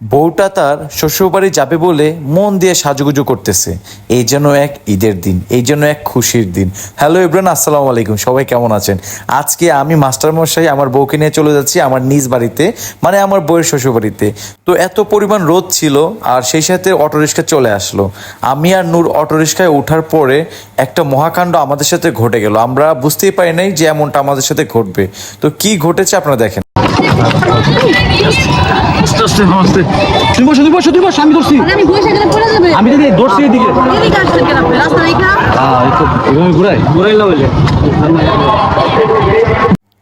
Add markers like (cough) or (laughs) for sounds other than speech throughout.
বউটা তার শ্বশুরবাড়ি যাবে বলে মন দিয়ে সাজুগুজু করতেছে। এই যেন এক ঈদের দিন, এই জন্য এক খুশির দিন। হ্যালো ইব্রান আসসালামু আলাইকুম। সবাই কেমন আছেন? আজকে আমি মাস্টার মশাই আমার বউকে নিয়ে চলে যাচ্ছি আমার নিজ বাড়িতে মানে আমার বউয়ের শ্বশুরবাড়িতে। তো এত পরিমাণ রোদ ছিল আর সেই সাথে অটোরিক্সা চলে আসলো। আমি আর নূর অটোরিক্সায় ওঠার পরে একটা মহাকাণ্ড আমাদের সাথে ঘটে গেল। আমরা বুঝতেই পারি নাই যে এমনটা আমাদের সাথে ঘটবে। তো কি ঘটেছে আপনারা দেখেন। আস্তে আস্তে আস্তে তুই বসো বসো আমি ধরছি। মানে আমি যদি ধরছি এদিকে। হ্যাঁ ঘুরাই ঘুরাই ঘুরাই। লাগাইলে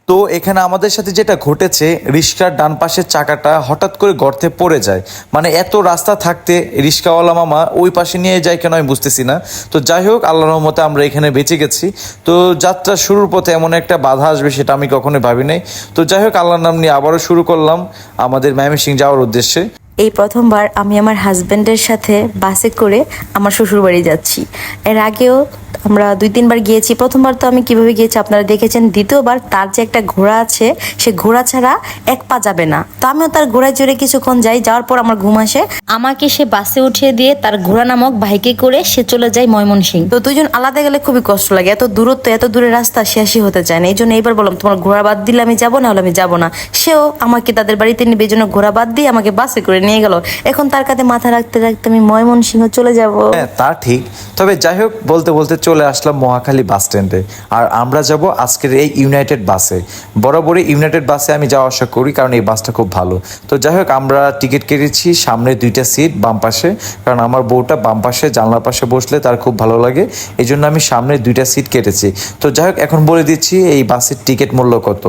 তো এখানে আমাদের সাথে যেটা ঘটেছে রিক্সার ডান পাশের চাকাটা হঠাৎ করে গর্তে পড়ে যায়। মানে এত রাস্তা থাকতে রিক্সাওয়ালা মামা ওই পাশে নিয়ে যায় কেন আমি বুঝতেছি না। তো যাই হোক আল্লাহ রহমতে আমরা এখানে বেঁচে গেছি। তো যাত্রা শুরুর পথে এমন একটা বাধা আসবে সেটা আমি কখনোই ভাবি নাই তো যাই হোক, আল্লাহর নাম নিয়ে আবারও শুরু করলাম আমাদের ম্যামেসিং যাওয়ার উদ্দেশ্যে। এই প্রথমবার আমি আমার হাজব্যান্ডের সাথে বাসে করে আমার শ্বশুরবাড়ি যাচ্ছি। এর আগেও আমরা দুই তিনবার গিয়েছি। প্রথমবার তো আমি কীভাবে গিয়েছি আপনারা দেখেছেন। দ্বিতীয়বার তার যে একটা ঘোড়া আছে, সে ঘোড়া ছাড়া এক পা যাবে না। তো আমিও তার ঘোড়ায় চড়ে কিছুক্ষণ যাই, যাওয়ার পর আমার ঘুম আসে। আমাকে সে বাসে উঠিয়ে দিয়ে তার ঘোড়া নামক বাইকে করে সে চলে যায় ময়মনসিং তো দুজন আলাদা গেলে খুবই কষ্ট লাগে। এত দূরত্ব, এত দূরের রাস্তা শেষই হতে চায় না। এই জন্য এইবার বললাম, তোমার ঘোড়া বাদ দিলে আমি যাব, না হলে আমি যাব না। সেও আমাকে তাদের বাড়িতে নিবে, এই জন্য ঘোড়া বাদ দিয়ে আমাকে বাসে করে নিয়ে গেল। এখন তার কাছে মাথা রাখতে রাখতে আমি ময়মনসিংহ চলে যাব। হ্যাঁ তা ঠিক। তবে যাই হোক, বলতে বলতে চলে আসলাম মহাখালী বাস স্ট্যান্ডে। আর আমরা যাব আজকের এই ইউনাইটেড বাসে। বরাবরই ইউনাইটেড বাসে আমি যাওয়া আসা করি, কারণ এই বাসটা খুব ভালো। তো যাই হোক, আমরা টিকিট কেটেছি সামনে দুইটা সিট বাম পাশে, কারণ আমার বউটা বাম পাশে, জানলার পাশে বসলে তার খুব ভালো লাগে। এই জন্য আমি সামনে দুইটা সিট কেটেছি। তো যাই হোক, এখন বলে দিচ্ছি এই বাসের টিকিট মূল্য কত?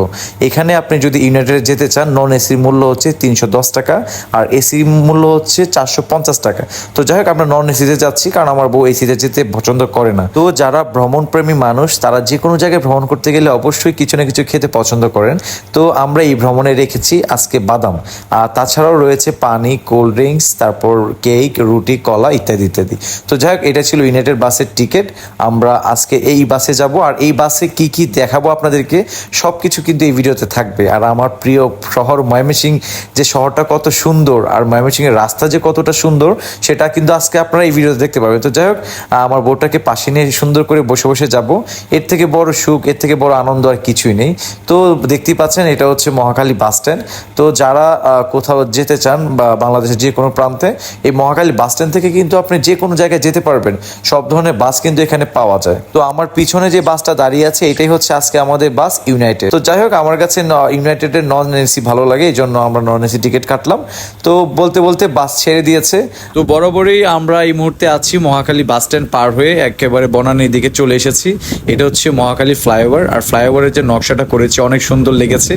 এখানে আপনি যদি ইউনাইটেড যেতে চান নন এসির মূল্য হচ্ছে তিনশো দশ টাকা, আর এসি মূল্য হচ্ছে চারশো পঞ্চাশ টাকা। তো যাই হোক, আমরা নন এসিতে যাচ্ছি, কারণ আমার বউ এসিতে যেতে পছন্দ করে না। তো যারা ভ্রমণপ্রেমী মানুষ, তারা যে কোনো জায়গায় ভ্রমণ করতে গেলে অবশ্যই কিছু না কিছু খেতে পছন্দ করেন। তো আমরা এই ভ্রমণে রেখেছি আজকে বাদাম। আর তাছাড়াও রয়েছে পানি কোল্ড ড্রিঙ্কস তারপর কেক রুটি, কলা ইত্যাদি ইত্যাদি। তো যাই হোক, এটা ছিল ইউনাইটেড বাসের টিকিট। আমরা আজকে এই বাসে যাব। আর এই বাসে কি কি দেখাবো আপনাদেরকে সব কিছু কিন্তু এই ভিডিওতে থাকবে। আর আমার প্রিয় শহর ময়মনসিং যে শহরটা কত সুন্দর আর ময়মনসিং এর রাস্তা যে কতটা সুন্দর, সেটা কিন্তু আজকে আপনারা এই ভিডিওতে দেখতে পাবেন। তো যাই হোক, আমার বউটাকে পাশে নিয়ে সুন্দর করে বসে বসে যাব। এর থেকে বড় সুখ, এর থেকে বড় আনন্দ আর কিছুই নেই। তো দেখতেই পাচ্ছেন, এটা হচ্ছে মহাকালী বাস স্ট্যান্ড। তো যারা কোথাও যেতে চান বা বাংলাদেশের যে কোনো প্রান্তে, এই মহাখালী বাস স্ট্যান্ড থেকে কিন্তু আপনি যে কোনো জায়গায় যেতে পারবেন। সব ধরনের বাস কিন্তু এখানে পাওয়া যায়। তো আমার পিছনে যে বাসটা দাঁড়িয়ে আছে, এটাই হচ্ছে আজকে আমাদের বাস ইউনাইটেড। তো যাই হোক, আমার কাছে ইউনাইটেডের নন এসি ভালো লাগে, এই জন্য আমরা নন এসি টিকিট কাটলাম। তো বলতে বলতে বাস ছেড়ে দিয়েছে। তো বরাবরই আমরা এই মুহূর্তে আছি মহাকালী বাস স্ট্যান্ড পার হয়ে একেবারে বনানীর দিকে চলে এসেছি। এটা হচ্ছে মহাকালী ফ্লাইওভার আর ফ্লাইওভারের যে নকশাটা করেছে অনেক সুন্দর লেগেছে।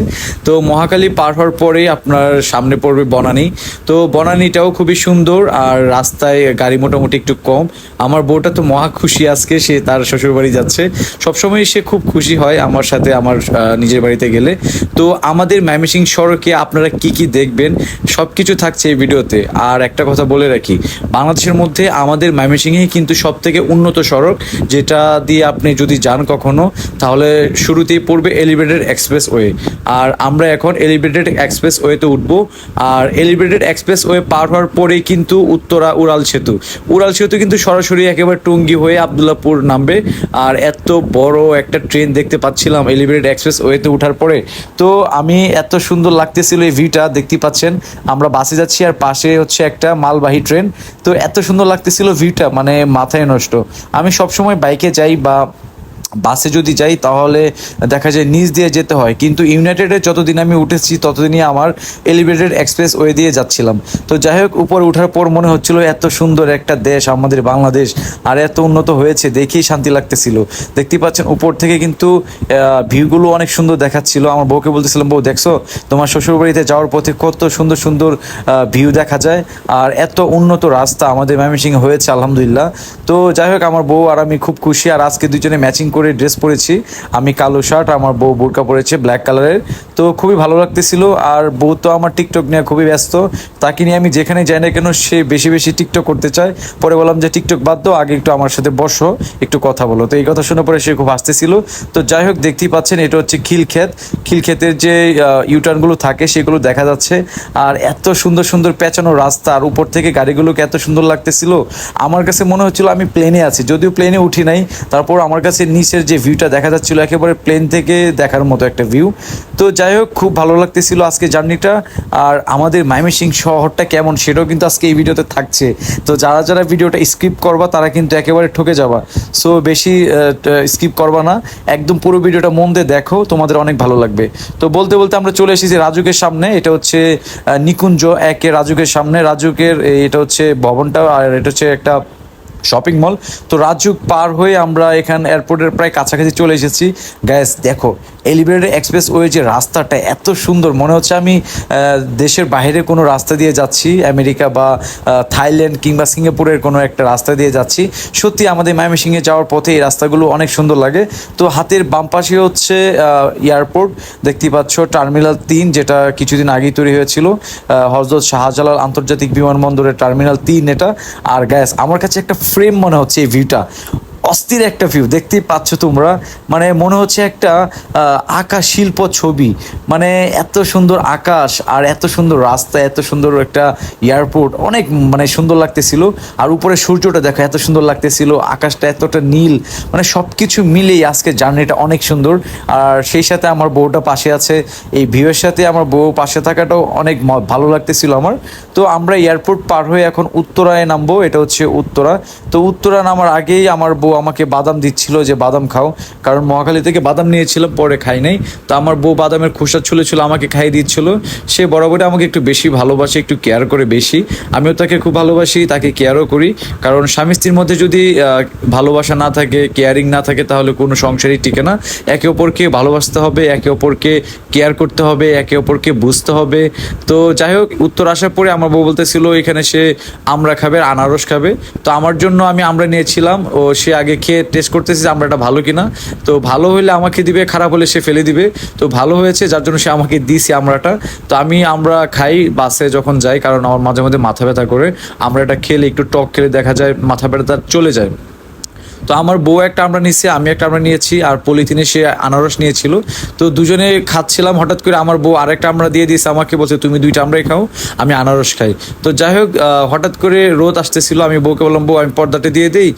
তো মহাকালী পার হওয়ার পরেই আপনার সামনে পড়বে বনানী। তো বনানীটাও খুবই সুন্দর আর রাস্তায় গাড়ি মোটামুটি একটু কম। আমার বউটা তো মহা খুশি আজকে, সে তার শ্বশুরবাড়ি যাচ্ছে। সবসময় সে খুব খুশি হয় আমার সাথে আমার নিজের বাড়িতে গেলে। তো আমাদের ম্যামেসিং সড়কে আপনারা কি কি দেখবেন? সব কিছু থাকছে এই ভিডিওতে। আর একটা কথা বলে রাখি, বাংলাদেশের মধ্যে আমাদের ময়মনসিংহেই কিন্তু সব থেকে উন্নত সড়ক, যেটা দিয়ে আপনি যদি যান কখনো, তাহলে শুরুতেই পড়বে এলিভেটেড এক্সপ্রেস ওয়ে আর আমরা এখন এলিভেটেড এক্সপ্রেস ওয়েতে উঠবো, আর এলিভেটেড এক্সপ্রেস ওয়ে পার হওয়ার পরেই কিন্তু উত্তরা উড়াল সেতু। উড়াল সেতু কিন্তু সরাসরি একেবারে টুঙ্গি হয়ে আবদুল্লাপুর নামবে, আর এত বড় একটা ট্রেন দেখতে পাচ্ছিলাম এলিভেটেড এক্সপ্রেস ওয়েতে উঠার পরে। তো আমি এত সুন্দর লাগতেছিল এই ভিউটা, দেখতে পাচ্ছেন, আমরা বাসে যাচ্ছি আর পাশে হচ্ছে একটা মালবাহী ট্রেন। তো এত সুন্দর লাগতেছিল ভিউটা মানে মাথায় নষ্ট। আমি সবসময় বাইকে যাই বা বাসে যদি যাই, তাহলে দেখা যায় নিচ দিয়ে যেতে হয়। কিন্তু ইউনাইটেডে যতদিন আমি উঠেছি, ততদিনই আমার এলিভেটেড এক্সপ্রেস ওয়ে দিয়ে যাচ্ছিলাম। তো যাই হোক, উপরে ওঠার পর মনে হচ্ছিল এত সুন্দর একটা দেশ, আমাদের বাংলাদেশ, আর এত উন্নত হয়েছে, দেখেই শান্তি লাগতেছিল। দেখতেই পাচ্ছেন, উপর থেকে কিন্তু ভিউগুলো অনেক সুন্দর দেখাচ্ছিল। আমার বউকে বলতেছিলাম, বউ, দেখছ? তোমার শ্বশুরবাড়িতে যাওয়ার পথে কত সুন্দর সুন্দর ভিউ দেখা যায়, আর এত উন্নত রাস্তা আমাদের ময়মনসিংহে হয়েছে, আলহামদুলিল্লাহ। তো যাই হোক, আমার বউ আর আমি খুব খুশি, আর আজকে দুজনে ম্যাচিং করে করে ড্রেস পরেছি। আমি কালো শার্ট আমার বউ বোরকা পরেছে ব্ল্যাক কালারের তো খুবই ভালো লাগতেছিল। আর বউ তো আমার টিকটক নিয়ে খুবই ব্যস্ত। তাকে নিয়ে আমি যেখানে যাই না কেন, সে বেশি বেশি টিকটক করতে চায়। পরে বললাম যে টিকটক বাদ দাও, আগে একটু আমার সাথে বসো, একটু কথা বলো। তো এই কথা শুনে পরে সে খুব হাসতেছিল। তো যাই হোক, দেখতেই পাচ্ছেন, এটা হচ্ছে খিলক্ষেত। খিলক্ষেতের যে ইউটার্নগুলো থাকে, সেগুলো দেখা যাচ্ছে। আর এত সুন্দর সুন্দর পেঁচানো রাস্তা, আর উপর থেকে গাড়িগুলোকে এত সুন্দর লাগতেছিল। আমার কাছে মনে হচ্ছিল আমি প্লেনে আছি। যদিও প্লেনে উঠি নাই, তারপর আমার কাছে নিচের যে ভিউটা দেখা যাচ্ছিল একেবারে প্লেন থেকে দেখার মতো একটা ভিউ তো যাই হোক, খুব ভালো লাগতেছিল আজকে জার্নিটা আর আমাদের মাইমেসিং শহরটা কেমন সেটাও কিন্তু আজকে এই ভিডিওতে থাকছে। তো যারা যারা ভিডিওটা স্কিপ করবা, তারা কিন্তু একেবারে ঠকে যাবা। সো বেশি স্কিপ করবা না। একদম পুরো ভিডিওটা মন দিয়ে দেখো, তোমাদের অনেক ভালো লাগবে। তো বলতে বলতে আমরা চলে এসেছি রাজুকের সামনে। এটা হচ্ছে নিকুঞ্জ একে রাজুকের সামনে। রাজুকের এটা হচ্ছে ভবনটা, আর এটা হচ্ছে একটা শপিং মল তো রাজুক পার হয়ে আমরা এখান এয়ারপোর্টের প্রায় কাছাকাছি চলে এসেছি। গ্যাস দেখো এলিভেটেড এক্সপ্রেস ওয়ে যে রাস্তাটা এত সুন্দর, মনে হচ্ছে আমি দেশের বাইরে কোনো রাস্তা দিয়ে যাচ্ছি, আমেরিকা বা থাইল্যান্ড কিংবা সিঙ্গাপুরের কোনো একটা রাস্তা দিয়ে যাচ্ছি। সত্যি আমাদের মায়ামিসিংয়ে যাওয়ার পথে এই রাস্তাগুলো অনেক সুন্দর লাগে। তো হাতের বাম পাশে হচ্ছে এয়ারপোর্ট দেখতে পাচ্ছ টার্মিনাল তিন, যেটা কিছুদিন আগেই তৈরি হয়েছিল। হজরত শাহজালাল আন্তর্জাতিক বিমানবন্দরের টার্মিনাল তিন এটা। আর গ্যাস আমার কাছে একটা ফ্রেম মনে হচ্ছে এই ভিউটা অস্থির একটা ভিউ দেখতেই পাচ্ছ তোমরা। মানে মনে হচ্ছে একটা আঁকা শিল্প ছবি। মানে এত সুন্দর আকাশ আর এত সুন্দর রাস্তা, এত সুন্দর একটা এয়ারপোর্ট অনেক মানে সুন্দর লাগতেছিল। আর উপরে সূর্যটা দেখো, এত সুন্দর লাগতেছিল, আকাশটা এতটা নীল। মানে সব কিছু মিলেই আজকে জার্নিটা অনেক সুন্দর। আর সেই সাথে আমার বউটা পাশে আছে। এই ভিউয়ের সাথে আমার বউ পাশে থাকাটাও অনেক ভালো লাগতেছিল আমার। তো আমরা এয়ারপোর্ট পার হয়ে এখন উত্তরায় নামবো, এটা হচ্ছে উত্তরা। তো উত্তরা নামার আগেই আমার বউ আমাকে বাদাম দিচ্ছিল যে বাদাম খাও, কারণ মহাখালী থেকে বাদাম নিয়েছিলাম পরে খাই নাই। তো আমার বউ বাদামের খোসা ছুলে ছিল আমাকে খাইয়ে দিচ্ছিল। সে বরাবরই আমাকে একটু বেশি ভালোবাসে, একটু কেয়ার করে বেশি। আমিও তাকে খুব ভালোবাসি, তাকে কেয়ারও করি। কারণ স্বামী স্ত্রীর মধ্যে যদি ভালোবাসা না থাকে কেয়ারিং না থাকে, তাহলে কোনো সংসারই টিকে না। একে অপরকে ভালোবাসতে হবে, একে অপরকে কেয়ার করতে হবে, একে অপরকে বুঝতে হবে। তো যাই হোক, উত্তর আসার পরে আমার বউ বলতেছিল, এখানে সে আমরা খাবে আনারস খাবে। তো আমার জন্য আমি আমরা নিয়েছিলাম, ও সে আগে খেয়ে টেস্ট করতেছি যে আমরা এটা ভালো কিনা? তো ভালো হলে আমাকে দিবে, খারাপ হলে সে ফেলে দিবে। তো ভালো হয়েছে, যার জন্য সে আমাকে দিয়েছে আমরাটা। তো আমি, আমরা খাই, বাসে যখন যাই, কারণ আমার মাঝে মাঝে মাথা ব্যথা করে, আমরা এটা খেলে একটু টক খেলে দেখা যায়, মাথা ব্যথা চলে যায়। তো আমার বউ একটা আমরা নিয়েছি আমি একটা আমরা নিয়েছি, আর পলিথিনে সে আনারস নিয়েছিল। তো দুজনে খাচ্ছিলাম, হঠাৎ করে আমার বউ আরেকটা আমরা দিয়ে দিয়েছে, আমাকে বলছে, তুমি দুইটা আমরাই খাও, আমি আনারস খাই। তো যাই হোক হঠাৎ করে রোদ আসতেছিল, আমি বউকে বললাম, বউ, আমি পর্দাটা দিয়ে দিই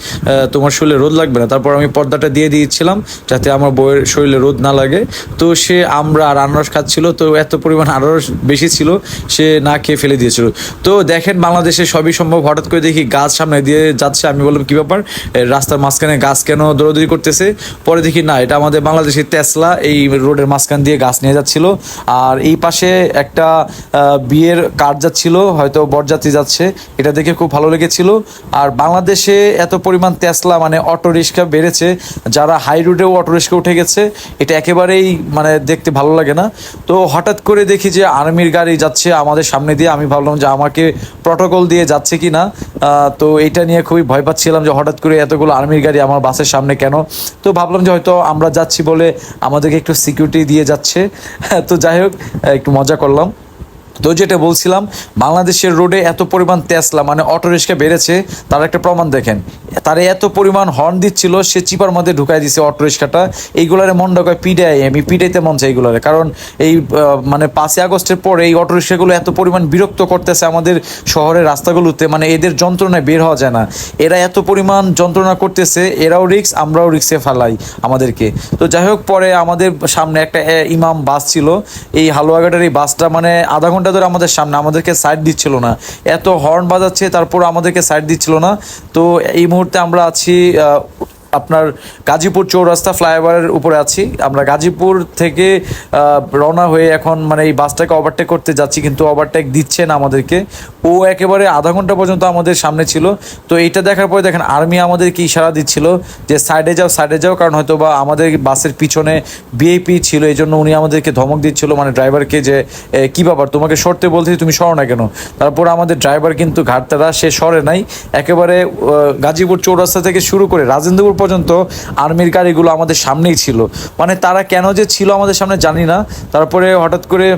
তোমার শরীরে রোদ লাগবে না। তারপর আমি পর্দাটা দিয়ে দিয়েছিলাম, যাতে আমার বউয়ের শরীরে রোদ না লাগে। তো সে আমরা আর আনারস খাচ্ছিল, তো এত পরিমাণ আনারস বেশি ছিল, সে না খেয়ে ফেলে দিয়েছিল। তো দেখেন, বাংলাদেশে সবই সম্ভব। হঠাৎ করে দেখি গাছ সামনে দিয়ে যাচ্ছে, আমি বললাম, কি ব্যাপার? রাস্তার মাঝখানে গাছ কেন দৌড়াদৌড়ি করতেছে? পরে দেখি না, এটা আমাদের বাংলাদেশের তেসলা এই রোডের মাঝখান দিয়ে গাছ নিয়ে যাচ্ছিল। আর এই পাশে একটা বিয়ের কার্ড যাচ্ছিল, হয়তো বরযাত্রী যাচ্ছে, এটা দেখে খুব ভালো লেগেছিল। আর বাংলাদেশে এত পরিমাণ তেসলা মানে অটো রিক্সা বেড়েছে, যারা হাই রোডেও অটো রিক্সা উঠে গেছে, এটা একেবারেই মানে দেখতে ভালো লাগে না। তো হঠাৎ করে দেখি যে আর্মির গাড়ি যাচ্ছে আমাদের সামনে দিয়ে, আমি ভাবলাম যে আমাকে প্রটোকল দিয়ে যাচ্ছে কি না তো এটা নিয়ে খুবই ভয় পাচ্ছিলাম যে হঠাৎ করে এতগুলো আর্মির গাড়ি আমার বাসের সামনে কেন? তো ভাবলাম যে হয়তো আমরা যাচ্ছি বলে আমাদেরকে একটু সিকিউরিটি দিয়ে যাচ্ছে। (laughs) তো যাই হোক, একটু মজা করলাম। তো যেটা বলছিলাম, বাংলাদেশের রোডে এত পরিমাণ তেসলা মানে অটো রিক্সা বেড়েছে, তার একটা প্রমাণ দেখেন। তারা এত পরিমাণ হর্ন দিচ্ছিল, সে চিপার মধ্যে ঢুকাই দিছে অটো রিক্সাটা। এইগুলারে মন ডাকায় পিডাই আমি পিডাইতে মন চাই এইগুলারে। কারণ এই মানে পাঁচই আগস্টের পরে এই অটো রিক্সাগুলো এত পরিমাণ বিরক্ত করতেছে আমাদের শহরের রাস্তাগুলোতে মানে এদের যন্ত্রণায় বের হওয়া যায় না। এরা এত পরিমাণ যন্ত্রণা করতেছে, এরাও রিক্স, আমরাও রিক্সে ফেলাই আমাদেরকে। তো যাই হোক, পরে আমাদের সামনে একটা ইমাম বাস ছিল। এই হালুয়াঘাটের এই বাসটা মানে আধা ঘণ্টা ধরে আমাদের সামনে, আমাদেরকে সাইড দিচ্ছিল না। এত হর্ন বাজাচ্ছে তারপর আমাদেরকে সাইড দিচ্ছিল না। তো এই মুহূর্তে আমরা আছি আপনার গাজীপুর চৌরাস্তা ফ্লাইওভারের উপরে আছি। আমরা গাজীপুর থেকে রওনা হয়ে এখন মানে এই বাসটাকে ওভারটেক করতে যাচ্ছি, কিন্তু ওভারটেক দিচ্ছে না আমাদেরকে। ও একেবারে আধা ঘণ্টা পর্যন্ত আমাদের সামনে ছিল। তো এইটা দেখার পরে দেখেন, আর্মি আমাদেরকে ইশারা দিচ্ছিল যে সাইডে যাও সাইডে যাও, কারণ হয়তো বা আমাদের বাসের পিছনে বিএপি ছিল এই জন্য উনি আমাদেরকে ধমক দিচ্ছিল মানে ড্রাইভারকে যে কি ব্যাপার? তোমাকে সরতে বলছি তুমি সরো না কেন? তারপর আমাদের ড্রাইভার কিন্তু ঘাটতারা সে সরে নাই। একেবারে গাজীপুর চৌরাস্তা থেকে শুরু করে রাজেন্দ্রপুর পর্যন্ত আর্মির গাড়িগুলো আমাদের সামনেই ছিল। মানে তারা কেন যে ছিল আমাদের সামনে জানি না। তারপরে হঠাৎ করে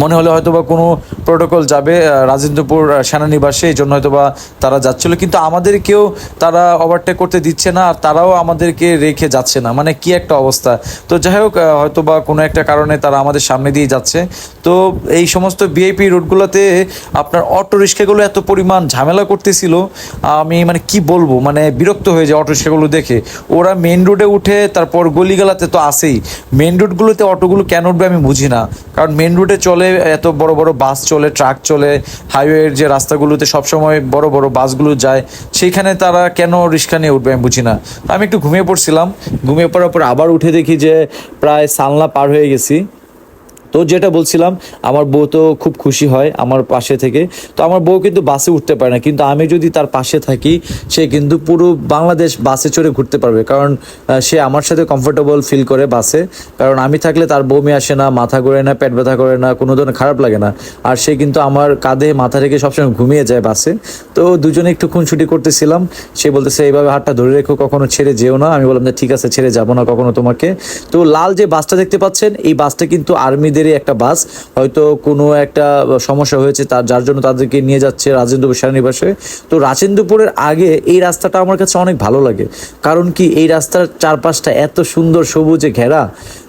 মনে হলে হয়তো বা কোনো প্রোটোকল যাবে রাজেন্দ্রপুর সেনানিবাসে, এই জন্য হয়তো বা তারা যাচ্ছিল। কিন্তু আমাদেরকেও তারা ওভারটেক করতে দিচ্ছে না, আর তারাও আমাদেরকে রেখে যাচ্ছে না। মানে কি একটা অবস্থা। তো যাই হোক হয়তো বা কোনো একটা কারণে তারা আমাদের সামনে দিয়ে যাচ্ছে। তো এই সমস্ত ভিআইপি রুটগুলোতে আপনার অটো রিক্সাগুলো এত পরিমাণ ঝামেলা করতেছিল, আমি মানে কি বলব? মানে বিরক্ত হয়ে যায় অটো রিক্সাগুলো দেখে। ওরা মেন রোডে উঠে, তারপর গলিগালাতে তো আসেই মেন রোডগুলোতে অটোগুলো কেন উঠবে আমি বুঝি না। কারণ মেন রোডে চলে, এত বড় বড় বাস চলে, ট্রাক চলে, হাইওয়ের যে রাস্তাগুলোতে সবসময় বড় বড় বাসগুলো যায়, সেইখানে তারা কেন রিক্সা নিয়ে উঠবে আমি বুঝি না। আমি একটু ঘুমিয়ে পড়ছিলাম, ঘুমিয়ে পড়ার পর আবার উঠে দেখি যে প্রায় সালনা পার হয়ে গেছি। তো যেটা বলছিলাম, আমার বউ তো খুব খুশি হয় আমার পাশে থেকে। তো আমার বউ কিন্তু বাসে উঠতে পারে না, কিন্তু আমি যদি তার পাশে থাকি, সে কিন্তু পুরো বাংলাদেশ বাসে চড়ে ঘুরতে পারবে। কারণ সে আমার সাথে কমফোর্টেবল ফিল করে বাসে। কারণ আমি থাকলে তার বমি আসে না, মাথা ঘোরে না, পেট ব্যথা করে না, কোনো ধরনের খারাপ লাগে না। আর সে কিন্তু আমার কাঁধে মাথা রেখে সবসময় ঘুমিয়ে যায় বাসে। তো দুজনে একটু খুনছুটি করতেছিলাম, সে বলতেছে, এইভাবে হাতটা ধরে রেখো, কখনো ছেড়ে যেও না। আমি বললাম যে ঠিক আছে, ছেড়ে যাব না কখনো তোমাকে। তো লাল যে বাসটা দেখতে পাচ্ছেন, এই বাসটা কিন্তু আর্মিদেরই একটা বাস। হয়তো কোনো একটা সমস্যা হয়েছে তার যার জন্য তাদেরকে নিয়ে যাচ্ছে রাজেন্দ্রপুর সেনানিবাসে তো রাজেন্দ্রপুরের আগে এই রাস্তাটা আমার কাছে অনেক ভালো লাগে। কারণ কি এই রাস্তার চারপাশটা এত সুন্দর সবুজে ঘেরা।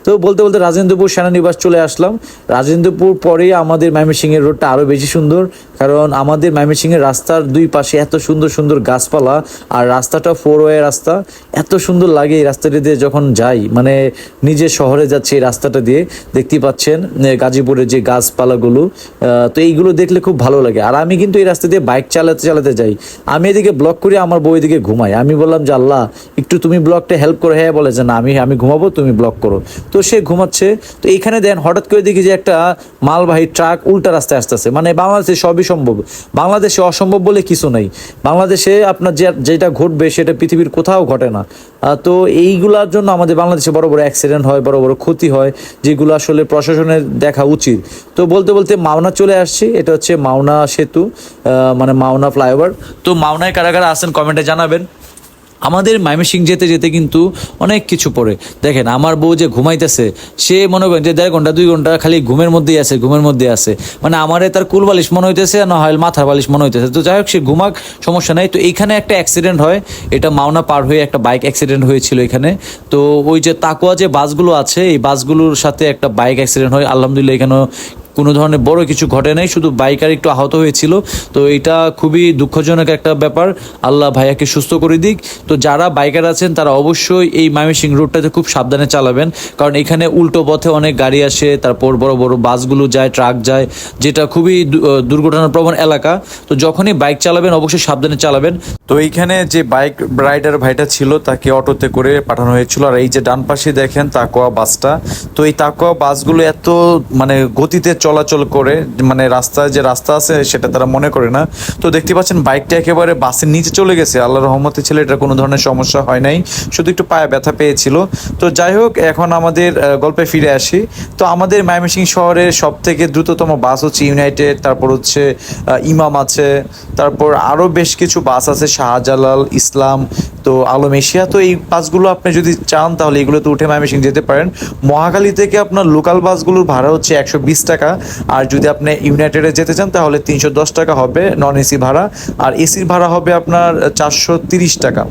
তো বলতে বলতে রাজেন্দ্রপুর সেনানিবাস চলে আসলাম। রাজেন্দ্রপুর পরে আমাদের ময়মনসিংহের রোডটা আরও বেশি সুন্দর। কারণ আমাদের ময়মনসিংহের রাস্তার দুই পাশে এত সুন্দর সুন্দর গাছপালা আর রাস্তাটা ফোর ওয়ে রাস্তা, এত সুন্দর লাগে এই রাস্তাটা দিয়ে যখন যাই মানে নিজে শহরে যাচ্ছে এই রাস্তাটা দিয়ে দেখতে পাচ্ছেন গাজীপুরের যে গাছপালাগুলো তো এইগুলো দেখলে খুব ভালো লাগে। আর আমি কিন্তু এই রাস্তা দিয়ে বাইক চালাতে চালাতে যাই। আমি এদিকে ব্লক করে আমার বউ এদিকে ঘুমাই আমি বললাম যে, আল্লাহ, একটু তুমি ব্লকটা হেল্প করে। হ্যাঁ বলে যে, না, আমি আমি ঘুমাবো, তুমি ব্লক করো। তো সে ঘুমাচ্ছে। তো এইখানে দেন হঠাৎ করে দেখি যে একটা মালবাহী ট্রাক উল্টা রাস্তায় আসতেছে। মানে বাংলাদেশে সবই সম্ভব বাংলাদেশে অসম্ভব বলে কিছু নেই। বাংলাদেশে আপনার যে, যেটা ঘটবে সেটা পৃথিবীর কোথাও ঘটে না। তো এইগুলার জন্য আমাদের বাংলাদেশে বড় বড় অ্যাক্সিডেন্ট হয়, বড় বড় ক্ষতি হয়, যেগুলো আসলে প্রশাসনের দেখা উচিত। তো বলতে বলতে মাওনা চলে আসছি। এটা হচ্ছে মাওনা সেতু মানে মাওনা ফ্লাইওভার। তো মাওনায় কারা কারা আসেন কমেন্টে জানাবেন। আমাদের ময়মনসিং যেতে যেতে কিন্তু অনেক কিছু পড়ে। দেখেন, আমার বউ যে ঘুমাইতেছে, সে মনে করেন যে দেড় ঘণ্টা, দুই ঘণ্টা খালি ঘুমের মধ্যেই আছে, ঘুমের মধ্যে আছে। মানে আমারে তার কুল বালিশ মনে হইতেছে, না হয় মাথার বালিশ মনে হইতেছে। তো যাই হোক, সে ঘুমাক, সমস্যা নাই। তো এইখানে একটা অ্যাক্সিডেন্ট হয়, এটা মাওনা পার হয়ে একটা বাইক অ্যাক্সিডেন্ট হয়েছিল এখানে। তো ওই যে তাকুয়া যে বাসগুলো আছে, এই বাসগুলোর সাথে একটা বাইক অ্যাক্সিডেন্ট হয়। আলহামদুলিল্লাহ এখানে কোনো ধরনের বড় কিছু ঘটে নাই, শুধু বাইকার একটু আহত হয়েছিল। তো এটা খুবই দুঃখজনক একটা ব্যাপার। আল্লাহ ভাইয়াকে সুস্থ করে দিক। তো যারা বাইকার আছেন, তারা অবশ্যই এই ময়মনসিং রোডটাতে খুব সাবধানে চালাবেন। কারণ এখানে উল্টো পথে অনেক গাড়ি আসে, তারপর বড় বড় বাসগুলো যায়, ট্রাক যায়, যেটা খুবই দুর্ঘটনাপ্রবণ এলাকা। তো যখনই বাইক চালাবেন, অবশ্যই সাবধানে চালাবেন। তো এইখানে যে বাইক রাইডার ভাইটা ছিল, তাকে অটোতে করে পাঠানো হয়েছিল। আর এই যে ডান পাশে দেখেন তাকোয়া বাসটা। তো এই তাকোয়া বাসগুলো এত মানে গতিতে চলাচল করে মানে রাস্তায় যে রাস্তা আছে সেটা তারা মনে করে না। তো দেখতে পাচ্ছেন বাইকটা একেবারে বাসের নিচে চলে গেছে। আল্লাহ রহমতে ছিল এটা কোনো ধরনের সমস্যা হয় নাই। শুধু একটু পায়ে ব্যথা পেয়েছিল। তো যাই হোক, এখন আমাদের গল্পে ফিরে আসি। তো আমাদের ময়মনসিং শহরের সব থেকে দ্রুততম বাস হচ্ছে ইউনাইটেড তারপর হচ্ছে ইমাম আছে, তারপর আরও বেশ কিছু বাস আছে, শাহজালাল, ইসলাম, তো আলম এশিয়া। তো এই বাসগুলো আপনি যদি চান, তাহলে এগুলোতে উঠে ময়মনসিং যেতে পারেন। মহাখালী থেকে আপনার লোকাল বাসগুলোর ভাড়া হচ্ছে একশো বিশ টাকা। আর যদি আপনি ইউনাইটেডে যেতে চান, তাহলে তিনশো দশ টাকা হবে নন এসি ভাড়া, আর এসির ভাড়া হবে আপনার চারশো তিরিশ টাকা।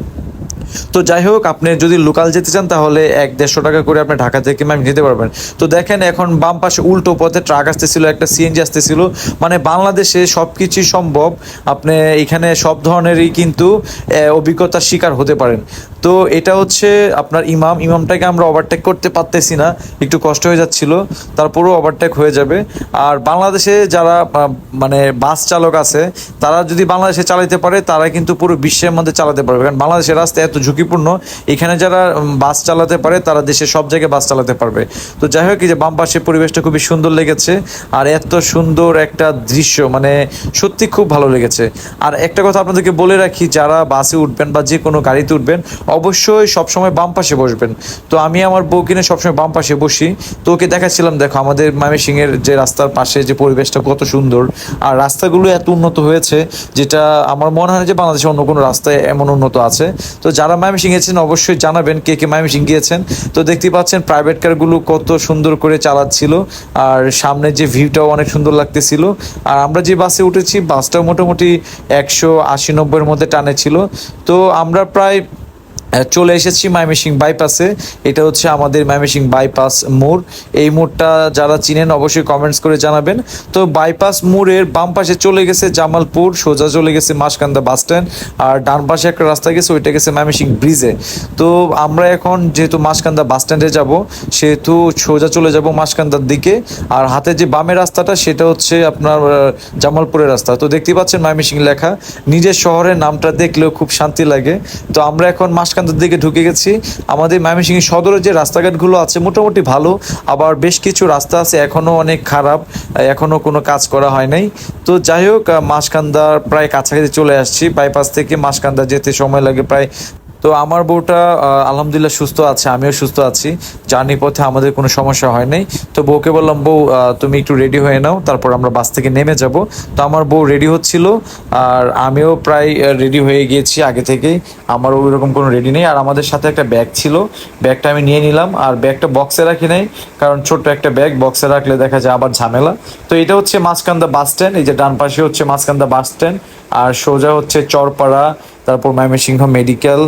তো যাই হোক, আপনি যদি লোকাল যেতে চান, তাহলে এক দেড়শো টাকা করে আপনি ঢাকা থেকে ম্যাম যেতে পারবেন। তো দেখেন, এখন বাম পাশে উল্টো পথে ট্রাক আসতেছিল, একটা সিএনজি আসতেছিল। মানে বাংলাদেশে সব কিছুই সম্ভব। আপনি এখানে সব ধরনেরই কিন্তু অভিজ্ঞতার শিকার হতে পারেন। তো এটা হচ্ছে আপনার ইমাম, ইমামটাকে আমরা ওভারটেক করতে পারতেছি না, একটু কষ্ট হয়ে যাচ্ছিল, তারপরেও ওভারটেক হয়ে যাবে। আর বাংলাদেশে যারা মানে বাস চালক আছে, তারা যদি বাংলাদেশে চালাতে পারে, তারা কিন্তু পুরো বিশ্বের মধ্যে চালাতে পারবে। কারণ বাংলাদেশের রাস্তা এত ঝুঁকিপূর্ণ, এখানে যারা বাস চালাতে পারে, তারা দেশের সব জায়গায় বাস চালাতে পারবে। তো যাই হোক যে বাম পাশের পরিবেশটা খুবই সুন্দর লেগেছে, আর এত সুন্দর একটা দৃশ্য মানে সত্যি খুব ভালো লেগেছে। আর একটা কথা আপনাদেরকে বলে রাখি, যারা বাসে উঠবেন বা যে কোনো গাড়িতে উঠবেন অবশ্যই সবসময় বাম পাশে বসবেন। তো আমি আমার বউ কিনে সবসময় বাম পাশে বসি। তো ওকে দেখাচ্ছিলাম, দেখো, আমাদের ময়মনসিংহের যে রাস্তার পাশে যে পরিবেশটা কত সুন্দর। আর রাস্তাগুলো এত উন্নত হয়েছে, যেটা আমার মনে হয় যে বাংলাদেশে অন্য কোনো রাস্তায় এমন উন্নত আছে। তো যারা ময়মনসিং গিয়েছেন, অবশ্যই জানাবেন কে কে ময়মনসিং গিয়েছেন। তো দেখতে পাচ্ছেন প্রাইভেট কারগুলো কত সুন্দর করে চালাচ্ছিল। আর সামনে যে ভিউটাও অনেক সুন্দর লাগতেছিল। আর আমরা যে বাসে উঠেছি, বাসটাও মোটামুটি একশো আশি নব্বইয়ের মধ্যে টানে ছিল। তো আমরা প্রায় চলে এসেছি মাইমেসিং বাইপাসে। এটা হচ্ছে আমাদের মাইমেসিং বাইপাস মোড়। এই মোড়টা যারা চিনেন অবশ্যই কমেন্টস করে জানাবেন। তো বাইপাস মোড়ের বাম পাশে চলে গেছে জামালপুর, সোজা চলে গেছে মাসকান্দা বাস স্ট্যান্ড, আর ডান পাশে একটা রাস্তা গেছে, ওইটা গেছে মাইমেসিং ব্রিজে। তো আমরা এখন যেহেতু মাসকান্দা বাস স্ট্যান্ডে যাব, সেহেতু সোজা চলে যাব মাসকান্দার দিকে। আর হাতে যে বামের রাস্তাটা, সেটা হচ্ছে আপনার জামালপুরের রাস্তা। তো দেখতে পাচ্ছেন মাইমেসিং লেখা। নিজের শহরের নামটা দেখলেও খুব শান্তি লাগে। তো আমরা এখন মাসকান্দার দিকে ঢুকে গেছি। আমাদের ময়মনসিংহ সদরের যে রাস্তাঘাটগুলো আছে মোটামুটি ভালো, আবার বেশ কিছু রাস্তা আছে এখনও অনেক খারাপ এখনও কোনো কাজ করা হয় নাই। তো যাই হোক মাসকান্দার প্রায় কাছাকাছি চলে আসছি, বাইপাস থেকে মাসকান্দা যেতে সময় লাগে প্রায় তো আমার বউটা আলহামদুলিল্লাহ সুস্থ আছে, আমিও সুস্থ আছি। জার্নি পথে আমাদের কোনো সমস্যা হয় নাই। তো বউকে বললাম, বউ তুমি একটু রেডি হয়ে নাও, তারপর আমরা বাস থেকে নেমে যাব। তো আমার বউ রেডি হচ্ছিল, আর আমিও প্রায় রেডি হয়ে গিয়েছি আগে থেকেই। আমার ওই রকম কোনো রেডি নেই। আর আমাদের সাথে একটা ব্যাগ ছিল, ব্যাগটা আমি নিয়ে নিলাম। আর ব্যাগটা বক্সে রাখি নাই, কারণ ছোট্ট একটা ব্যাগ, বক্সে রাখলে দেখা যায় আবার ঝামেলা। তো এটা হচ্ছে মাঝকান্দা বাস স্ট্যান্ড, এই যে ডান পাশে হচ্ছে মাঝকান্দা বাস স্ট্যান্ড। আর সোজা হচ্ছে চরপাড়া তারপর ময়মনসিংহ মেডিকেল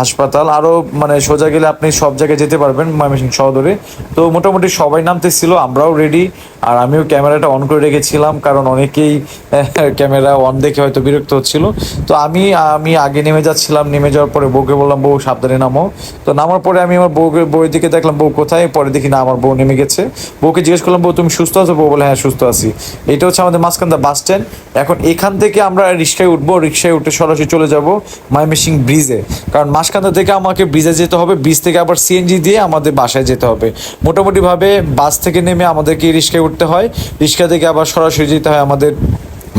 হাসপাতাল আরও মানে সোজা গেলে আপনি সব জায়গায় যেতে পারবেন ময়মনসিংহ শহরে তো মোটামুটি সবাই নামতেছিল, আমরাও রেডি আর আমিও ক্যামেরাটা অন করে রেখেছিলাম, কারণ অনেকেই ক্যামেরা অন দেখে হয়তো বিরক্ত হচ্ছিল। তো আমি আমি আগে নেমে যাচ্ছিলাম, নেমে যাওয়ার পরে বউকে বললাম, বউ, সাবধানে নামো। তো নামার পরে আমি আমার বউকে, বউয়ের দিকে দেখলাম, বউ কোথায়? পরে দেখি, না, আমার বউ নেমে গেছে। বউকে জিজ্ঞেস করলাম, বউ, তুমি সুস্থ আছো? বউ বলে হ্যাঁ সুস্থ আছি। এটা হচ্ছে আমাদের মাঝখানদা বাস স্ট্যান্ড এখন এখান থেকে আমরা রিক্সায় উঠবো, রিক্সায় উঠে সরাসরি চলে যাব ময়মনসিং ব্রিজে। কারণ মাঝখানদা থেকে আমাকে ব্রিজে যেতে হবে ব্রিজ থেকে আবার সিএনজি দিয়ে আমাদের বাসায় যেতে হবে। মোটামুটিভাবে বাস থেকে নেমে আমাদেরকে রিক্সায় উঠতে হয়। রিক্সা থেকে আবার সরাসরি যেতে হয় আমাদের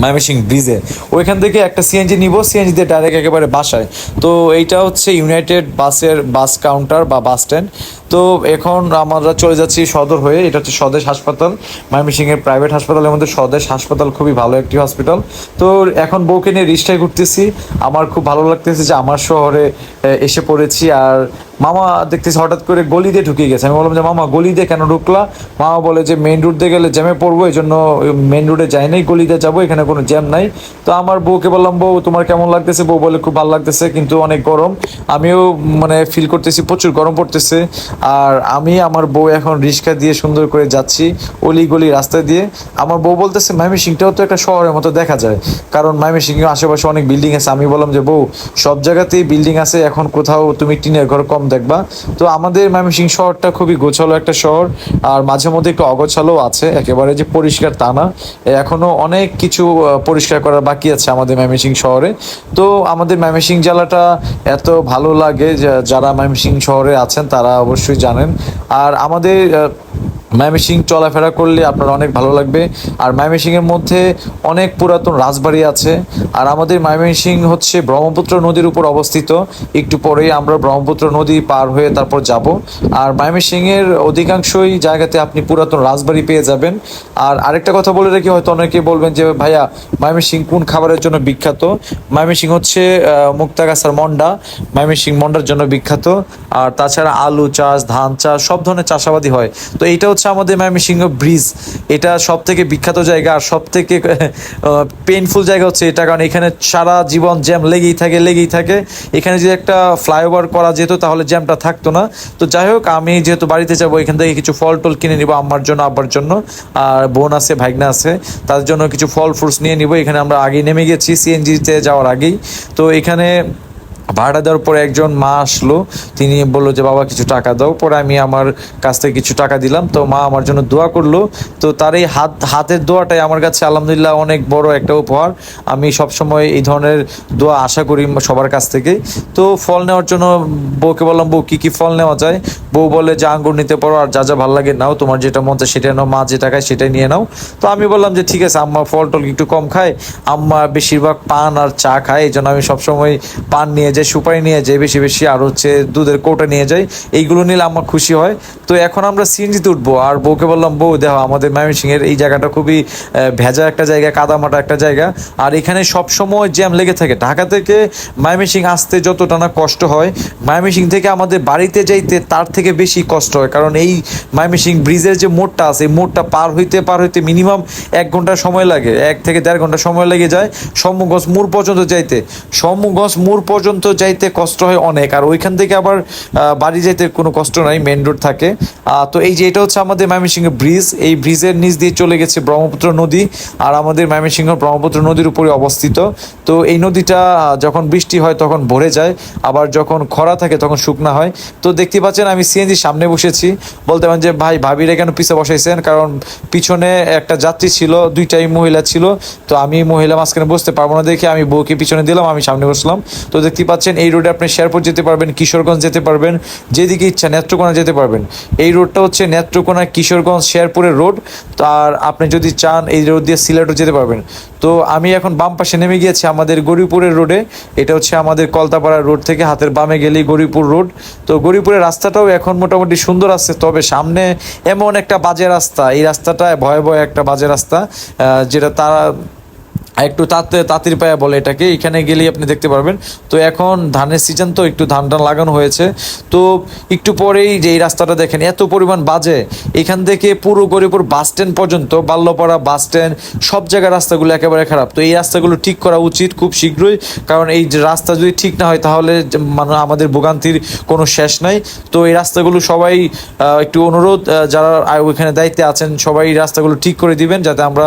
ময়মনসিং ব্রিজে। ওইখান থেকে একটা সিএনজি নিব সিএনজি দিয়ে ডাইরেক্ট একেবারে বাসায়। তো এইটা হচ্ছে ইউনাইটেড বাসের বাস কাউন্টার বা বাস স্ট্যান্ড তো এখন আমরা চলে যাচ্ছি সদর হয়ে, এটা হচ্ছে স্বদেশ হাসপাতাল। ময়মনসিংহের প্রাইভেট হাসপাতালের মধ্যে স্বদেশ হাসপাতাল খুবই ভালো একটি হসপিটাল তো এখন বউকে নিয়ে রিক্সায় ঘুরতেছি। আমার খুব ভালো লাগতেছে যে আমার শহরে এসে পড়েছি আর মামা দেখতেছি হঠাৎ করে গলি দিয়ে ঢুকে গেছে। আমি বললাম যে, মামা গলি দিয়ে কেন ঢুকলা? মামা বলে যে মেন রোড দিয়ে গেলে জ্যামে পড়ব এই জন্য মেন রোডে যাই নাই গলি দিয়ে যাব, এখানে কোনো জ্যাম নাই। তো আমার বউকে বললাম, বউ, তোমার কেমন লাগতেছে? বউ বলে, খুব ভালো লাগতেছে, কিন্তু অনেক গরম। আমিও মানে ফিল করতেছি, প্রচুর গরম পড়তেছে। আর আমি, আমার বউ এখন রিক্সা দিয়ে সুন্দর করে যাচ্ছি অলি গলি রাস্তা দিয়ে। আমার বউ বলতেছে ময়মনসিংটাও তো একটা শহরের মতো দেখা যায়। কারণ ময়মনসিংহ আশেপাশে অনেক বিল্ডিং আছে। আমি বললাম যে, বউ, সব জায়গাতেই বিল্ডিং আছে, এখন কোথাও তুমি টিনের ঘর কম দেখবা। তো আমাদের ময়মনসিং শহরটা খুবই গোছালো একটা শহর, আর মাঝে মধ্যে একটু অগোছালো আছে, একেবারে যে পরিষ্কার তা না। এখনও অনেক কিছু পরিষ্কার করার বাকি আছে আমাদের ময়মনসিং শহরে। তো আমাদের ময়মনসিং জেলাটা এত ভালো লাগে যারা ময়মনসিং শহরে আছেন তারা অবশ্যই জানেন। আর আমাদের আহ, ময়মনসিং চলাফেরা করলে আপনার অনেক ভালো লাগবে। আর ময়মনসিংহের মধ্যে অনেক পুরাতন রাজবাড়ি আছে। আর আমাদের ময়মনসিং হচ্ছে ব্রহ্মপুত্র নদীর উপর অবস্থিত। একটু পরেই আমরা ব্রহ্মপুত্র নদী পার হয়ে তারপর যাব। আর ময়মনসিংহের অধিকাংশই জায়গাতে আপনি পুরাতন রাজবাড়ি পেয়ে যাবেন। আর আরেকটা কথা বলে রাখি হয়তো অনেকে বলবেন যে ভাইয়া ময়মনসিং কোন খাবারের জন্য বিখ্যাত? ময়মনসিং হচ্ছে মুক্তাগাছার মন্ডা। ময়মনসিং মন্ডার জন্য বিখ্যাত। আর তাছাড়া আলু চাষ ধান চাষ সব ধরনের চাষাবাদি হয়। তো এইটা হচ্ছে আমাদের ময়মনসিংহ ব্রিজ। এটা সব থেকে বিখ্যাত জায়গা আর সব থেকে পেইনফুল জায়গা হচ্ছে এটা, কারণ এখানে সারা জীবন জ্যাম লেগেই থাকে লেগেই থাকে। এখানে যদি একটা ফ্লাইওভার করা যেত, তাহলে জ্যামটা থাকতো না। তো যাই হোক, আমি যেহেতু বাড়িতে যাব, এখান থেকে কিছু ফল টল কিনে নিবো আমার জন্য, আব্বার জন্য। আর বোন আছে, ভাইগনা আছে তাদের জন্য কিছু ফল ফ্রুটস নিয়ে নিবো। এখানে আমরা আগেই নেমে গেছি সিএনজিতে যাওয়ার আগেই। তো এখানে ভাড়া দেওয়ার পরে একজন মা আসলো, তিনি বলল যে, বাবা, কিছু টাকা দাও। পরে আমি আমার কাছ থেকে কিছু টাকা দিলাম। তো মা আমার জন্য দোয়া করল। তো তার এই হাত, হাতের দোয়াটাই আমার কাছে আলহামদুলিল্লাহ অনেক বড় একটা উপহার। আমি সবসময় এই ধরনের দোয়া আশা করি সবার কাছ থেকে। তো ফল নেওয়ার জন্য বউকে বললাম, বউ, কী কী ফল নেওয়া যায়? বউ বলে যে আঙ্গুর নিতে পারো আর যা যা ভালো লাগে নাও। তোমার যেটা মন চায় সেটা নাও। মা যেটা খায় সেটাই নিয়ে নাও। তো আমি বললাম যে, ঠিক আছে, আম্মা ফল টল একটু কম খায়। আম্মা বেশিরভাগ পান আর চা খায়। এই জন্য আমি সবসময় পান নিয়ে যাই। যায় সুপারি নিয়ে যায় বেশি বেশি আর হচ্ছে দুধের কৌটা নিয়ে যায় এইগুলো নিলে আমার খুশি হয়। তো এখন আমরা সিএনজিতে উঠবো, আর বউকে বললাম, বউ, দেখো, আমাদের ময়মনসিংহের এই জায়গাটা খুবই ভেজা একটা জায়গা, কাদামাটা একটা জায়গা। আর এখানে সব সময় জ্যাম লেগে থাকে। ঢাকা থেকে ময়মনসিং আসতে যতটা না কষ্ট হয় ময়মনসিং থেকে আমাদের বাড়িতে যাইতে তার থেকে বেশি কষ্ট হয়। কারণ এই ময়মনসিং ব্রিজের যে মোড়টা আছে, এই মোড়টা পার হইতে পার হইতে মিনিমাম এক ঘণ্টা সময় লাগে, এক থেকে দেড় ঘণ্টা সময় লেগে যায়। সম্মুগঞ্জ মোড় পর্যন্ত যাইতে। সম্মুগঞ্জ মোড় পর্যন্ত যাইতে কষ্ট হয় অনেক। আর ওইখান থেকে আবার বাড়ি যাইতে কোনো কষ্ট নাই মেন রোড থাকে। তো এই যে এটা হচ্ছে আমাদের ময়মনসিংহ ব্রিজ। এই ব্রিজের নিচ দিয়ে চলে গেছে ব্রহ্মপুত্র নদী। আর আমাদের ময়মনসিংহ ব্রহ্মপুত্র নদীর উপরে অবস্থিত। তো এই নদীটা যখন বৃষ্টি হয় তখন ভরে যায়। আবার যখন খরা থাকে তখন শুকনা হয়। তো দেখতে পাচ্ছেন আমি সিএনজি সামনে বসেছি। বলতে পারেন যে, ভাই, ভাবিরা কেন পিছে বসাইছেন? কারণ পিছনে একটা যাত্রী ছিল, দুইটাই মহিলা ছিল। তো আমি মহিলা মাঝখানে বসতে পারব না দেখে আমি বউকে পিছনে দিলাম, আমি সামনে বসলাম। তো দেখতে পাচ্ছেন, এই রোডে আপনি শেরপুর যেতে পারবেন, কিশোরগঞ্জ যেতে পারবেন, যেদিকে ইচ্ছা নেত্রকোনা যেতে পারবেন। এই রোডটা হচ্ছে নেত্রকোনা কিশোরগঞ্জ শেরপুরের রোড আর আপনি যদি চান এই রোড দিয়ে সিলেটও যেতে পারবেন। তো আমি এখন বাম পাশে নেমে গিয়েছি আমাদের গরিপুরের রোডে এটা হচ্ছে আমাদের কলতাপাড়া রোড থেকে হাতের বামে গেলেই গরিপুর রোড তো গরিপুরের রাস্তাটাও এখন মোটামুটি সুন্দর আছে, তবে সামনে এমন একটা বাজে রাস্তা, এই রাস্তাটা ভয়াবহ একটা বাজে রাস্তা যেটা তারা একটু তাতে তাঁতির পায়া বলে এটাকে, এখানে গেলেই আপনি দেখতে পারবেন। তো এখন ধানের সিজন তো, একটু ধান টান লাগানো হয়েছে। তো একটু পরেই যে এই রাস্তাটা দেখেন, এত পরিমাণ বাজে। এখান থেকে পুরো গরিপুর বাস স্ট্যান্ড পর্যন্ত, বাল্যপাড়া বাস স্ট্যান্ড, সব জায়গার রাস্তাগুলো একেবারে খারাপ। তো এই রাস্তাগুলো ঠিক করা উচিত খুব শীঘ্রই, কারণ এই যে রাস্তা যদি ঠিক না হয়, তাহলে মানে আমাদের ভোগান্তির কোনো শেষ নাই। তো এই রাস্তাগুলো সবাই একটু অনুরোধ যারা ওইখানে দায়িত্বে আছেন, সবাই রাস্তাগুলো ঠিক করে দিবেন, যাতে আমরা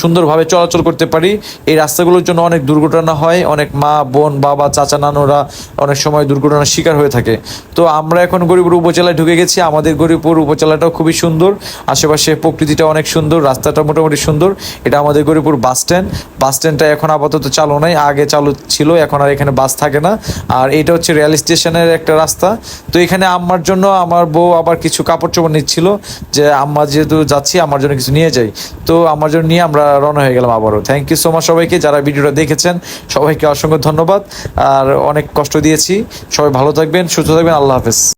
সুন্দরভাবে চলাচল করতে পারি। এই রাস্তাগুলোর জন্য অনেক দুর্ঘটনা হয়, অনেক মা, বোন, বাবা, চাচা, নানুরা অনেক সময় দুর্ঘটনার শিকার হয়ে থাকে। তো আমরা এখন গরিপুর উপজেলায় ঢুকে গেছি। আমাদের গরিপুর উপজেলাটাও খুবই সুন্দর। আশেপাশে প্রকৃতিটা অনেক সুন্দর, রাস্তাটা মোটামুটি সুন্দর। এটা আমাদের গরিপুর বাস স্ট্যান্ড। বাস স্ট্যান্ডটা এখন আপাতত চালু নাই, আগে চালু ছিল, এখন আর এখানে বাস থাকে না। আর এটা হচ্ছে রেল স্টেশনের একটা রাস্তা। তো এখানে আম্মার জন্য আমার বউ আবার কিছু কাপড় চোপড় নিচ্ছিল যে, আম্মা যেহেতু যাচ্ছি, আমার জন্য কিছু নিয়ে যাই। তো আমার জন্য নিয়ে আমরা রওনা হয়ে গেলাম আবারও। থ্যাংক ইউ সো মাচ সবাইকে যারা ভিডিওটা দেখেছেন, সবাইকে অসংখ্য ধন্যবাদ। আর অনেক কষ্ট দিয়েছি। সবাই ভালো থাকবেন, সুস্থ থাকবেন। আল্লাহ হাফেজ।